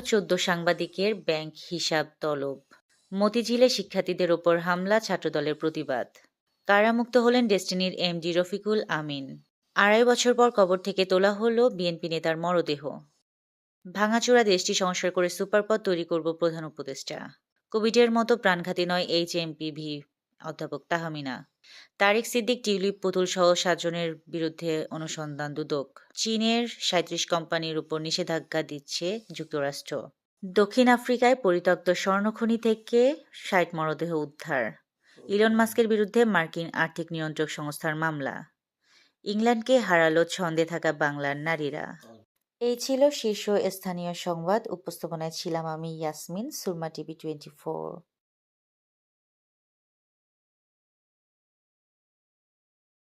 চোদ্দ সাংবাদিকের ব্যাংক হিসাব তলব। মতিঝিলে শিক্ষার্থীদের ওপর হামলা, ছাত্রদলের প্রতিবাদ। কারামুক্ত হলেন ডেস্টিনির এমডি রফিকুল আমিন। আড়াই বছর পর কবর থেকে তোলা হলো বিএনপি নেতার মরদেহ। ভাঙাচোরা দেশটি সংস্কার করে সুপারপথ তৈরি করব প্রধান উপদেষ্টা। কোভিডের মতো প্রাণঘাতী নয় এইচ এমপিভি অধ্যাপক তাহমিনা। তারেক সিদ্দিক, টিউলিপ পুতুল সহ সাতজনের বিরুদ্ধে অনুসন্ধান দুদক। চীনের সাঁত্রিশ কোম্পানির উপর নিষেধাজ্ঞা দিচ্ছে যুক্তরাষ্ট্র। দক্ষিণ আফ্রিকায় পরিত্যক্ত স্বর্ণখনি থেকে ষাট মরদেহ উদ্ধার। ইলন মাস্কের বিরুদ্ধে মার্কিন আর্থিক নিয়ন্ত্রক সংস্থার মামলা। ইংল্যান্ডকে হারালো ছন্দে থাকা বাংলার নারীরা। এই ছিল শীর্ষ স্থানীয় সংবাদ। উপস্থাপনায় ছিলাম আমি Yasmin, Surma TV twenty four.